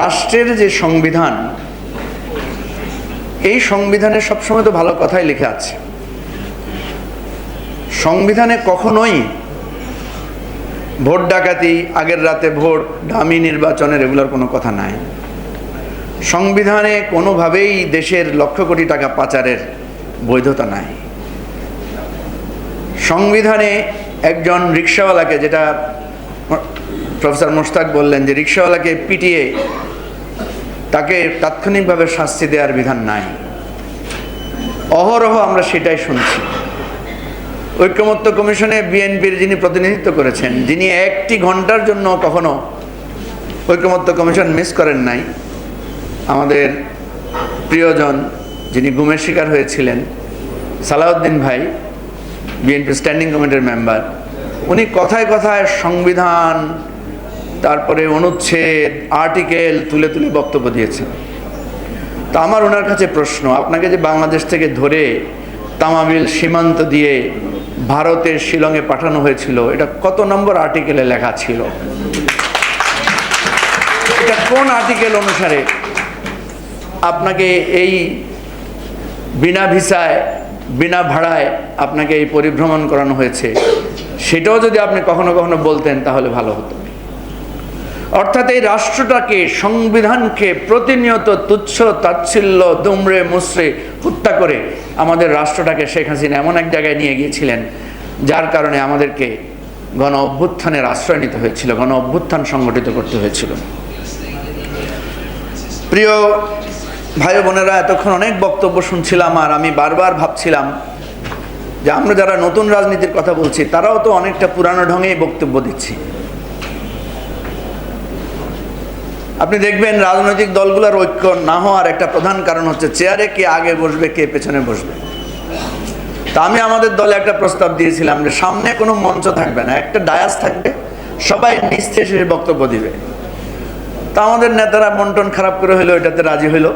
রাষ্ট্রের যে সংবিধান, এই সংবিধানে সবসময় তো ভালো কথাই লেখা আছে। সংবিধানে কখনোই ভোট ডাকাতি, আগের রাতে ভোট, দামি নির্বাচনের এগুলোর কোনো কথা নাই। সংবিধানে কোনোভাবেই দেশের লক্ষ কোটি টাকা পাচারের বৈধতা নাই। সংবিধানে একজন রিক্সাওয়ালাকে যেটা প্রফেসর মোশতাক বললেন যে রিক্সাওয়ালাকে পিটিয়ে তাকে তাৎক্ষণিকভাবে শাস্তি দেওয়ার বিধান নাই। অহরহ আমরা সেটাই শুনছি। ঐক্যমত্য কমিশনে বিএনপির যিনি প্রতিনিধিত্ব করেছেন, যিনি একটি ঘণ্টার জন্য কখনো ঐক্যমত্য কমিশন মিস করেন নাই, আমাদের প্রিয়জন যিনি গুমের শিকার হয়েছিলেন, সালাউদ্দিন ভাই বিএনপি স্ট্যান্ডিং কমিটির মেম্বার, উনি কথায় কথায় সংবিধান তারপরে অনুচ্ছেদ, আর্টিকেল তুলে তুলে বক্তব্য দিয়েছেন তা আমার ওনার কাছে প্রশ্ন, আপনাকে যে বাংলাদেশ থেকে ধরে তামাবিল সীমান্ত দিয়ে ভারতের শিলংয়ে পাঠানো হয়েছিল, এটা কত নম্বর আর্টিকেলে লেখা ছিল? এটা কোন আর্টিকেল অনুসারে আপনাকে এই বিনা ভিসায়, বিনা ভাড়ায় আপনাকে এই পরিভ্রমণ করানো হয়েছে? সেটাও যদি আপনি কখনো কখনো বলতেন, তাহলে ভালো হতো। অর্থাৎ এই রাষ্ট্রটাকে, সংবিধানকে প্রতিনিয়ত তুচ্ছ তাচ্ছিল্য, দুমড়ে মুসড়ে হত্যা করে আমাদের রাষ্ট্রটাকে শেখ হাসিনা এমন এক জায়গায় নিয়ে গিয়েছিলেন, যার কারণে আমাদেরকে গণ অভ্যুত্থানের আশ্রয় নিতে হয়েছিল, গণ অভ্যুত্থান সংগঠিত করতে হয়েছিল। প্রিয় ভাই বোনেরা, এতক্ষণ অনেক বক্তব্য শুনছিলাম আর আমি বারবার ভাবছিলাম যে আমরা যারা নতুন রাজনীতির কথা বলছি, তারাও তো অনেকটা পুরানো ঢঙেই বক্তব্য দিচ্ছি। আপনি দেখবেন রাজনৈতিক দলগুলোর ঐক্য না হওয়ার একটা প্রধান কারণ হচ্ছে চেয়ারে কে আগে বসবে, কে পেছনে বসবে। তা আমি আমাদের দলে একটা প্রস্তাব দিয়েছিলাম যে সামনে কোনো মঞ্চ থাকবে না, একটা ডায়াস থাকবে, সবাই নিস্তে এসে বক্তব্য দিবে। তা আমাদের নেতারা মন্টন খারাপ করে হইল এটাতে রাজি হইল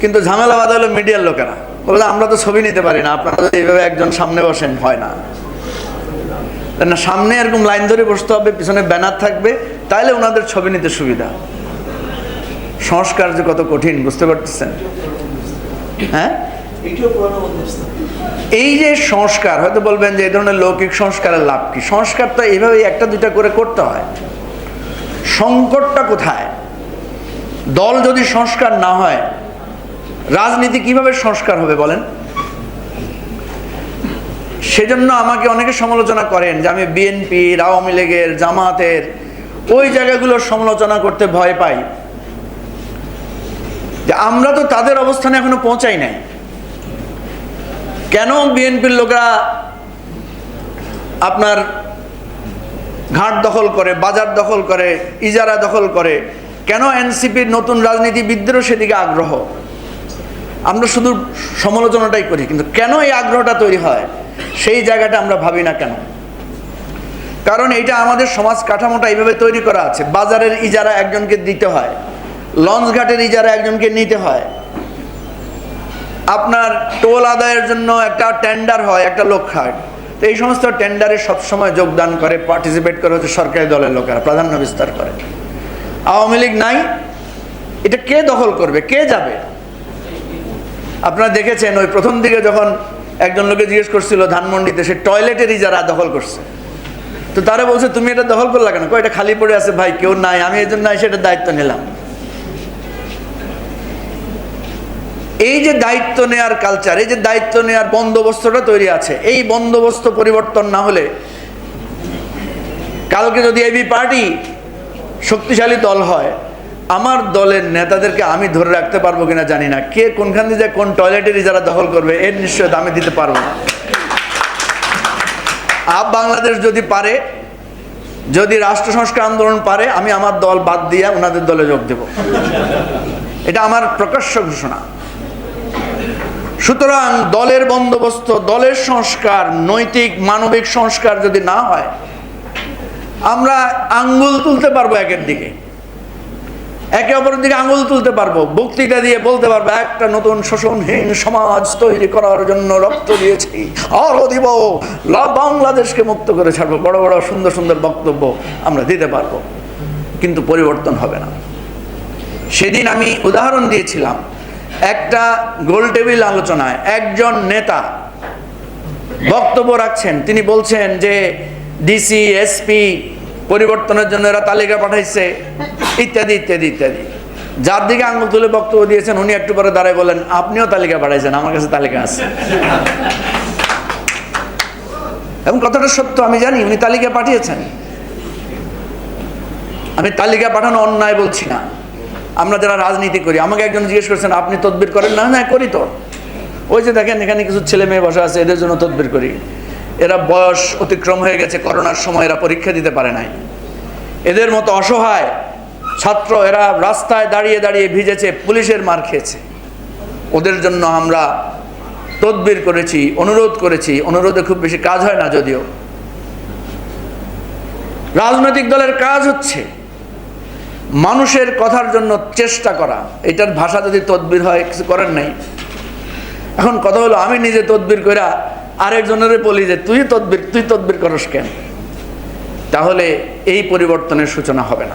কিন্তু ঝামেলা বাধা হলো মিডিয়ার লোকেরা। বলল আমরা তো ছবি নিতে পারি না, আপনারা যদি এইভাবে একজন সামনে বসেন, হয় না। না, সামনে এরকম লাইন ধরে বসতে হবে, পিছনে ব্যানার থাকবে, তাইলে ওনাদের ছবি নিতে সুবিধা। সংস্কার যে কত কঠিন, বুঝতে পারতেছেন? হ্যাঁ? এই যে সংস্কার, হয়তো বলবেন যে এই ধরনের লৌকিক সংস্কারের লাভ কি? সংস্কার তো এইভাবে একটা দুইটা করে করতে হয়। সংকটটা কোথায়? দল যদি সংস্কার না হয়, রাজনীতি কীভাবে সংস্কার হবে বলেন? সেজন্য আমাকে অনেকে সমালোচনা করেন যে আমি বিএনপি, আওয়ামী লীগের জামাতের, ওই জায়গাগুলোর সমালোচনা করতে ভয় পাই। যে আমরা তো তাদের অবস্থানে এখনও পৌঁছাই নাই। কেন বিএনপির লোকরা আপনার ঘাট দখল করে, বাজার দখল করে, ইজারা দখল করে? কেন এনসিপির নতুন রাজনীতিবিদদেরও সেদিকে আগ্রহ? আমরা শুধু সমালোচনাটাই করি, কিন্তু কেন এই আগ্রহটা তৈরি হয়? সেই জায়গাটা আমরা ভাবি না কেন? কারণ এইটা আমাদের সমাজ কাঠামোটা এইভাবে তৈরি করা আছে। বাজারের ইজারা একজনকে দিতে হয়। লঞ্চ ঘাটের ইজারা একজনকে নিতে হয়। আপনার টোল আদায়ের জন্য একটা টেন্ডার হয়, একটা লোক খায়। তো এই সমস্ত টেন্ডারে সবসময় যোগদান করে পার্টিসিপেট করে হচ্ছে সরকারি দলের লোকেরা প্রাধান্য বিস্তার করে। আওয়ামী লীগ নাই, এটা কে দখল করবে? কে যাবে? আপনারা দেখেছেন ওই প্রথম দিকে যখন একজন লোকে জিজ্ঞেস করছিল ধানমন্ডিতে, সে টয়লেটেরই যারা দখল করছে। তো তারা বলছে, তুমি এটা দখল করলা কেন? এটা খালি পড়ে আছে ভাই, কেউ নাই, আমি এই জন্য সেটা দায়িত্ব নিলাম। এই যে দায়িত্ব নেয়ার কালচার এই যে দায়িত্ব নেয়ার বন্দোবস্তটা তৈরি আছে, এই বন্দোবস্ত পরিবর্তন না হলে কালকে যদি এবি পার্টি শক্তিশালী দল হয়, আমার দলের নেতাদেরকে আমি ধরে রাখতে পারব কিনা জানি না। কে কোনখান দিয়ে কোন টয়লেটেরই যারা দখল করবে, এর নিশ্চয়তা আমি দিতে পারব না। আপ বাংলাদেশ যদি পারে, যদি রাষ্ট্র সংস্কার আন্দোলন পারে, আমি আমার দল বাদ দিয়ে ওনাদের দলে যোগ দেব। এটা আমার প্রকাশ্য ঘোষণা। সুতরাং দলের বন্দোবস্ত, দলের সংস্কার, নৈতিক, মানবিক সংস্কার যদি না হয়, আমরা আঙ্গুল তুলতে পারব একের দিকে। একে অপরের দিকে আঙুল তুলতে পারব। বক্তৃতা দিয়ে বলতে পারব, একটা নতুন শোষণহীন সমাজ তৈরি করার জন্য রক্ত দিয়েছি, আরও দিব। বাংলাদেশকে মুক্ত করে ছাড়বো। বড় বড়, সুন্দর সুন্দর বক্তব্য আমরা দিতে পারব। কিন্তু পরিবর্তন হবে না। সেদিন আমি উদাহরণ দিয়েছিলাম। একটা গোল টেবিল আলোচনায় একজন নেতা বক্তব্য রাখছেন। তিনি বলছেন যে ডিসি এসপি পরিবর্তনের জন্য এরা তালিকা পাঠাইছে, ইত্যাদি ইত্যাদি ইত্যাদি। যার দিকে আঙুল তুলে বক্তব্য দিয়েছেন, উনি একটু পরে দাঁড়ায় বলেন, আপনিও তালিকা পাঠাইছেন, আমার কাছে তালিকা আছে। এবং কতটা সত্য, আমি জানি, উনি তালিকা পাঠিয়েছেন। আমি তালিকা পাঠানো অন্যায় বলছি না। আমরা যারা রাজনীতি করি, আমাকে একজন জিজ্ঞেস করছেন, আপনি তদবির করেন? না না, করি তো। ওই যে দেখেন, এখানে কিছু ছেলে মেয়ে বসে আছে, এদের জন্য তদবির করি। এরা বয়স অতিক্রম হয়ে গেছে, করোনার সময় এরা পরীক্ষা দিতে পারে নাই। এদের মতো অসহায় ছাত্র এরা রাস্তায় দাঁড়িয়ে দাঁড়িয়ে ভিজেছে, পুলিশের মার খেয়েছে। ওদের জন্য আমরা তদবির করেছি, অনুরোধ করেছি। অনুরোধে খুব বেশি কাজ হয় না যদিও। রাজনৈতিক দলের কাজ হচ্ছে মানুষের কথার জন্য চেষ্টা করা। এটার ভাষা যদি তদবির হয়, কিছু করেন নাই। এখন কথা হলো, আমি নিজে তদবির কইরা আরেকজনের বলি যে, তুই তদবির তুই তদবির করস কেন? তাহলে এই পরিবর্তনের সূচনা হবে না।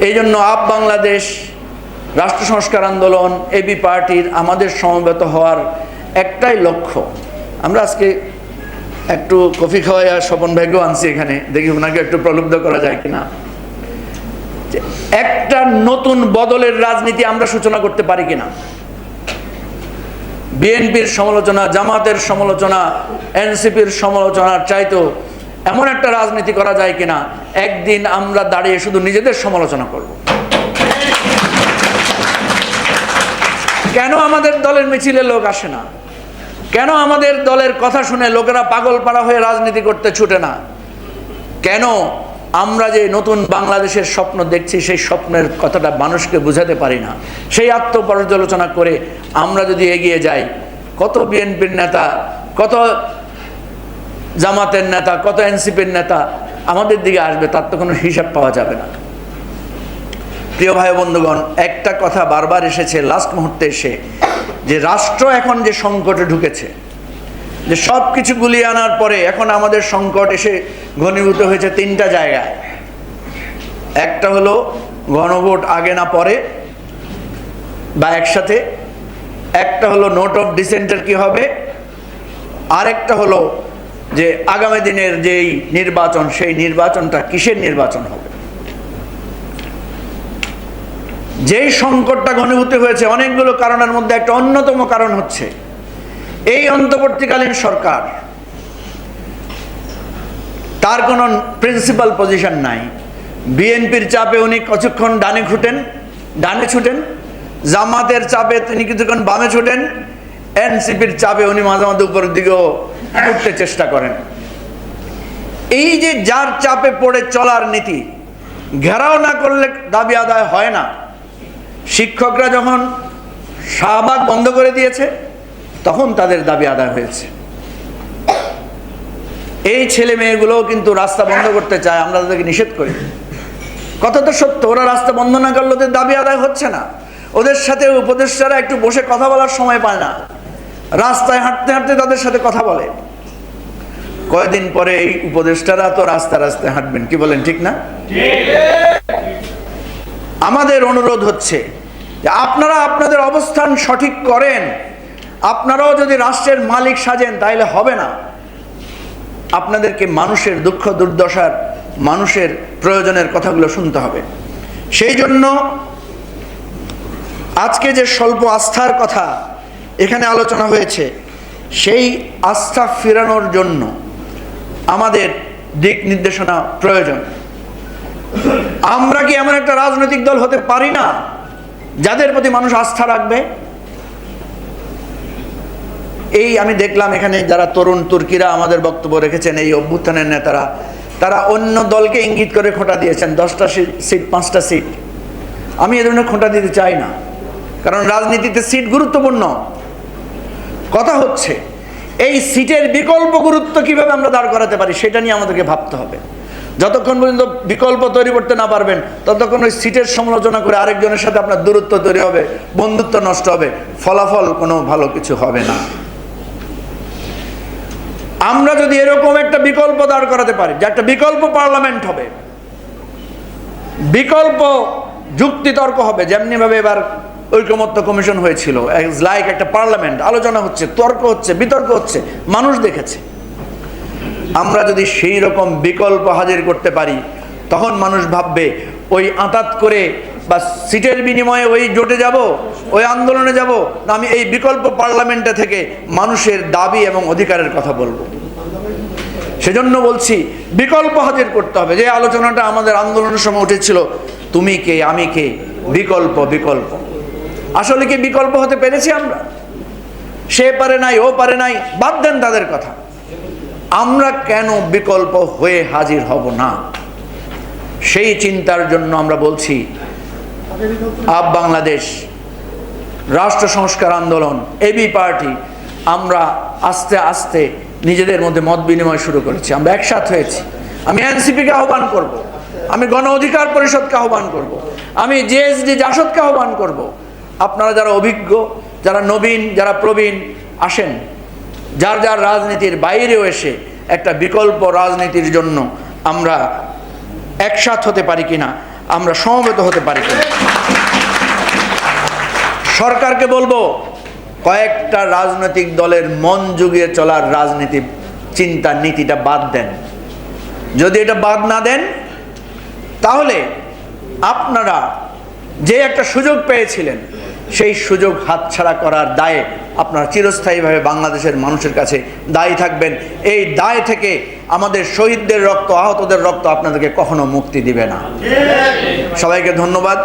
এই জন্য আপ বাংলাদেশ, রাষ্ট্র সংস্কার আন্দোলন, এবি পার্টির আমাদের সমবেত হওয়ার একটাই লক্ষ্য। আমরা আজকে একটু কফি খাওয়াই আর স্বপন ভাইকেও আনছি এখানে। দেখি ওনাকে একটু প্রলুব্ধ করা যায় কিনা। একটা নতুন বদলের রাজনীতি আমরা সূচনা করতে পারি কিনা? বিএনপির সমালোচনা, জামাতের সমালোচনা, এনসিপির সমালোচনার চাইতো এমন একটা রাজনীতি করা যায় কিনা, একদিন আমরা দাঁড়িয়ে শুধু নিজেদের সমালোচনা করব। কেন আমাদের দলের মিছিলে লোক আসে না? কেন আমাদের দলের কথা শুনে লোকেরা পাগল পাড়া হয়ে রাজনীতি করতে ছুটে না? কেন আমরা যে নতুন বাংলাদেশের স্বপ্ন দেখছি, সেই স্বপ্নের কথাটা মানুষকে বোঝাতে পারি না। সেই আত্মপর্যালোচনা করে আমরা যদি এগিয়ে যাই, কত বিএনপির নেতা, কত জামাতের নেতা, কত এনসিপির নেতা আমাদের দিকে আসবে, তার তো কোনো হিসাব পাওয়া যাবে না। প্রিয় ভাই বন্ধুগণ, একটা কথা বারবার এসেছে লাস্ট মুহূর্তে এসে, যে রাষ্ট্র এখন যে সংকটে ঢুকেছে, যে সব কিছু গুলিয়ে আনার পরে এখন আমাদের সংকট এসে ঘনীভূত হয়েছে তিনটা জায়গায়। একটা হলো গণভোট আগে না পরে, বা একসাথে। একটা হলো নোট অফ ডিসেন্টের কি হবে? আরেকটা হলো যে আগামী দিনের যেই নির্বাচন, সেই নির্বাচনটা কিসের নির্বাচন হবে? যেই সংকটটা ঘনীভূত হয়েছে, অনেকগুলো কারণের মধ্যে একটা অন্যতম কারণ হচ্ছে, এই অন্তর্বর্তীকালীন সরকার তার কোনো প্রিন্সিপাল পজিশন নাই। বিএনপির চাপে উনি কতক্ষণ ডানে ছুটেন? ডানে ছুটেন। জামাতের চাপে তিনি কিছুক্ষণ বামে ছুটেন। এনসিপির চাপে উনি মাঝে মাঝে উপরের দিকেও উঠতে চেষ্টা করেন। এই যে যার চাপে পড়ে চলার নীতি, ঘেরাও না করলে দাবি আদায় হয় না। শিক্ষকরা যখন শাহবাগ বন্ধ করে দিয়েছে, তখন তাদের দাবি আদায় হয়েছে। এই ছেলে মেয়েগুলোও কিন্তু রাস্তা বন্ধ করতে চায়, আমরা তাদেরকে নিষেধ করি। কথা তো সত্য, ওরা রাস্তা বন্ধ না করলে ওদের দাবি আদায় হচ্ছে না। ওদের সাথে উপদেষ্টারা একটু বসে কথা বলার সময় পায় না। রাস্তায় হাঁটতে হাঁটতে তাদের সাথে কথা বলে। কয়েকদিন পরে এই উপদেষ্টারা তো রাস্তা রাস্তায় হাঁটবেন, কি বলেন, ঠিক না? আমাদের অনুরোধ হচ্ছে যে আপনারা আপনাদের অবস্থান সঠিক করেন। আপনারাও যদি রাষ্ট্রের মালিক সাজেন, তাইলে হবে না। আপনাদেরকে মানুষের দুঃখ, দুর্দশার, মানুষের প্রয়োজনের কথাগুলো শুনতে হবে। সেই জন্য আজকে যে স্বল্প আস্থার কথা এখানে আলোচনা হয়েছে, সেই আস্থা ফেরানোর জন্য আমাদের দিক নির্দেশনা প্রয়োজন। আমরা কি এমন একটা রাজনৈতিক দল হতে পারি না, যাদের প্রতি মানুষ আস্থা রাখবে? এই আমি দেখলাম এখানে যারা তরুণ তুর্কিরা আমাদের বক্তব্য রেখেছেন, এই অভ্যুত্থানের নেতারা, তারা অন্য দলকে ইঙ্গিত করে খোঁটা দিয়েছেন, দশটা সিট, পাঁচটা সিট। আমি এ ধরনের খোঁটা দিতে চাই না, কারণ রাজনীতিতে সিট গুরুত্বপূর্ণ। কথা হচ্ছে, এই সিটের বিকল্প গুরুত্ব কীভাবে আমরা দাঁড় করাতে পারি, সেটা নিয়ে আমাদেরকে ভাবতে হবে। যতক্ষণ পর্যন্ত বিকল্প তৈরি করতে না পারবেন, ততক্ষণ ওই সিটের সমালোচনা করে আরেকজনের সাথে আপনার দূরত্ব তৈরি হবে, বন্ধুত্ব নষ্ট হবে, ফলাফল কোনো ভালো কিছু হবে না। আমরা যদি এরকম একটা বিকল্প দাঁড় করাতে পারি, যে একটা বিকল্প পার্লামেন্ট হবে, বিকল্প যুক্তিতর্ক হবে, যেমনিভাবে এবার ঐকমত্য কমিশন হয়েছিল লাইক একটা পার্লামেন্ট, আলোচনা হচ্ছে, তর্ক হচ্ছে, বিতর্ক হচ্ছে, মানুষ দেখেছে। আমরা যদি সেই রকম বিকল্প হাজির করতে পারি, তখন মানুষ ভাববে, ওই আঁতাত করে বা সিটের বিনিময়ে ওই জোটে যাব, ওই আন্দোলনে যাব, না আমি এই বিকল্প পার্লামেন্টে থেকে মানুষের দাবি এবং অধিকারের কথা বলব। সেজন্য বলছি, বিকল্প হাজির করতে হবে। যে আলোচনাটা আমাদের আন্দোলনের সময় উঠেছিল, তুমি কে, আমি কে? বিকল্প বিকল্প। আসলে কি বিকল্প হতে পেরেছি আমরা? সে পারে নাই, ও পারে নাই, বাদ দেন তাদের কথা। আমরা কেন বিকল্প হয়ে হাজির হব না? সেই চিন্তার জন্য আমরা বলছি আপ বাংলাদেশ, রাষ্ট্র সংস্কার আন্দোলন, এবি পার্টি, আমরা আস্তে আস্তে নিজেদের মধ্যে মত বিনিময় শুরু করেছি আমরা একসাথ হয়েছি আমি এনসিপিকে আহ্বান করব। আমি গণ অধিকার পরিষদকে আহ্বান করব। আমি জেএসডি জাসদকে আহ্বান করব। আপনারা যারা অভিজ্ঞ, যারা নবীন, যারা প্রবীণ, আসেন যার যার রাজনীতির বাইরেও এসে একটা বিকল্প রাজনীতির জন্য আমরা একসাথ হতে পারি কিনা আমরা সমবেত হতে পারি সরকারকে বলব, কয়েকটা রাজনৈতিক দলের মন যুগিয়ে চলার রাজনীতি চিন্তা নীতিটা বাদ দেন। যদি এটা বাদ না দেন, তাহলে আপনারা যে একটা সুযোগ পেয়েছিলেন, সেই সুযোগ হাতছাড়া করার দায়ে আপনারা চিরস্থায়ীভাবে বাংলাদেশের মানুষের কাছে দায়ী থাকবেন। এই দায় থেকে আমাদের শহীদদের রক্ত আহতদের রক্ত আপনাদেরকে কখনো মুক্তি দিবে না। সবাইকে ধন্যবাদ।